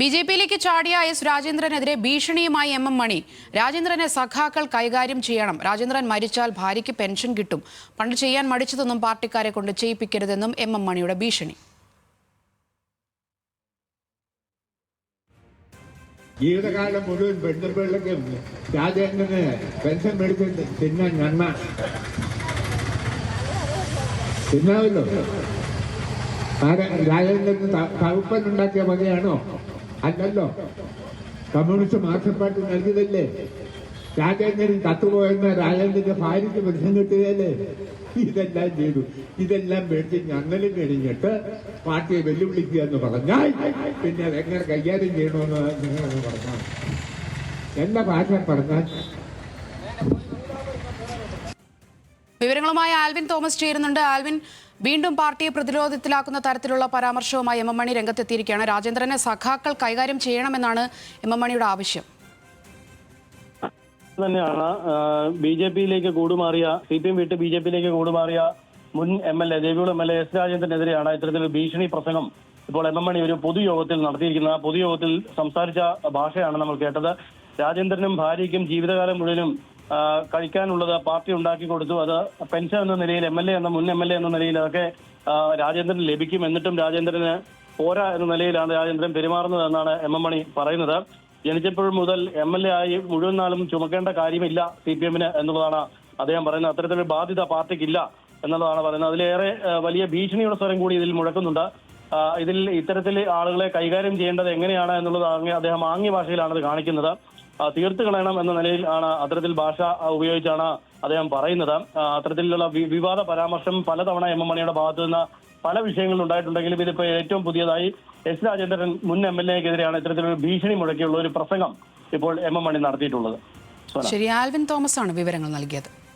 B J പിയിലേക്ക് ചാടിയ S രാജേന്ദ്രനെതിരെ ഭീഷണിയുമായി എം എം മണി. രാജേന്ദ്രനെ സഖാക്കൾ കൈകാര്യം ചെയ്യണം. രാജേന്ദ്രൻ മരിച്ചാൽ ഭാര്യയ്ക്ക് പെൻഷൻ കിട്ടും. പണ്ട് ചെയ്യാൻ മടിച്ചതൊന്നും പാർട്ടിക്കാരെ കൊണ്ട് ചെയ്യിപ്പിക്കരുതെന്നും എം എം മണിയുടെ ഭീഷണി. ജീവിതകാലം മുഴുവൻ പെണ്ണുപിള്ളക്ക് രാജേന്ദ്രന് പെൻഷൻ മേടിച്ചിട്ട് തിന്നാൻ നന്മ. തിന്നാവല്ലോ ആരാ- രാജേന്ദ്രന് തകുപ്പൻ ഉണ്ടാക്കിയ വകയാണോ അല്ലല്ലോ. കമ്മ്യൂണിസ്റ്റ് മാർക്സിസ്റ്റ് പാർട്ടി നൽകിയതല്ലേ? രാജേന്ദ്രൻ കത്തുപോയെന്ന രാജേന്ദ്രന്റെ ഭാര്യയ്ക്ക് പെൻഷൻ കിട്ടുകയല്ലേ? ഇതെല്ലാം ചെയ്തു. ഇതെല്ലാം മേടിച്ച് ഞങ്ങളും കഴിഞ്ഞിട്ട് പാർട്ടിയെ വെല്ലുവിളിക്കുക എന്ന് പറഞ്ഞാൽ പിന്നെ അതെങ്ങനെ കൈകാര്യം ചെയ്യണമെന്ന് നിങ്ങളൊന്ന് പറഞ്ഞാൽ എന്റെ ഭാഷ പറഞ്ഞാൽ വിവരങ്ങളുമായി ആൽവിൻ തോമസ് ചേരുന്നുണ്ട്. ആൽവിൻ വീണ്ടും പാർട്ടിയെ പ്രതിരോധത്തിലാക്കുന്ന തരത്തിലുള്ള പരാമർശവുമായി എം എം മണി രംഗത്തെത്തിയിരിക്കുകയാണ്. രാജേന്ദ്രനെ സഖാക്കൾ കൈകാര്യം ചെയ്യണമെന്നാണ് എം എം മണിയുടെ ആവശ്യം. തന്നെയാണ്. ബി ജെ പിയിലേക്ക് കൂടുമാറിയ സി പി എം വിട്ട് ബി ജെ പിയിലേക്ക് കൂടുമാറിയ മുൻ എം എൽ എ ദേവിയുടെ എം എൽ എ എസ് രാജേന്ദ്രനെതിരെയാണ് ഇത്തരത്തിലൊരു ഭീഷണി പ്രസംഗം ഇപ്പോൾ എം എം മണി ഒരു പൊതുയോഗത്തിൽ നടത്തിയിരിക്കുന്നത്. പൊതുയോഗത്തിൽ സംസാരിച്ച ഭാഷയാണ് നമ്മൾ കേട്ടത്. രാജേന്ദ്രനും ഭാര്യയ്ക്കും ജീവിതകാലം മുഴുവനും കഴിക്കാനുള്ളത് പാർട്ടി ഉണ്ടാക്കി കൊടുത്തു. അത് പെൻഷൻ എന്ന നിലയിൽ എം എൽ എ എന്ന മുൻ എം എൽ എ എന്ന നിലയിൽ അതൊക്കെ രാജേന്ദ്രന് ലഭിക്കും. എന്നിട്ടും രാജേന്ദ്രന് പോരാ എന്ന നിലയിലാണ് രാജേന്ദ്രൻ പെരുമാറുന്നത് എന്നാണ് എം എം മണി പറയുന്നത്. ജനിച്ചപ്പോൾ മുതൽ എം എൽ എ ആയി മുഴുവൻ നാളും ചുമക്കേണ്ട കാര്യമില്ല സി പി എമ്മിന് എന്നുള്ളതാണ് അദ്ദേഹം പറയുന്നത്. അത്തരത്തിലൊരു ബാധ്യത പാർട്ടിക്കില്ല എന്നുള്ളതാണ് പറയുന്നത്. അതിലേറെ വലിയ ഭീഷണിയുടെ സ്വരം കൂടി ഇതിൽ മുഴക്കുന്നുണ്ട്. ഇതിൽ ഇത്തരത്തിൽ ആളുകളെ കൈകാര്യം ചെയ്യേണ്ടത് എങ്ങനെയാണ് എന്നുള്ളത് അദ്ദേഹം ആംഗ്യ ഭാഷയിലാണ് കാണിക്കുന്നത്. തീർത്ത് കളയണം എന്ന നിലയിൽ ആണ് അത്തരത്തിൽ ഭാഷ ഉപയോഗിച്ചാണ് അദ്ദേഹം പറയുന്നത്. അത്തരത്തിലുള്ള വിവാദ പരാമർശം പലതവണ എം. എം. മണിയുടെ ഭാഗത്തു നിന്ന് പല വിഷയങ്ങളിൽ ഉണ്ടായിട്ടുണ്ടെങ്കിലും ഇതിപ്പോ ഏറ്റവും പുതിയതായി എസ്. രാജേന്ദ്രൻ മുൻ എം. എൽ. എക്കെതിരെയാണ് ഇത്തരത്തിലൊരു ഭീഷണി മുഴക്കിയുള്ള ഒരു പ്രസംഗം ഇപ്പോൾ എം. എം. മണി നടത്തിയിട്ടുള്ളത്. ശരി ആൽവിൻ തോമസ് ആണ് വിവരങ്ങൾ നൽകിയത്.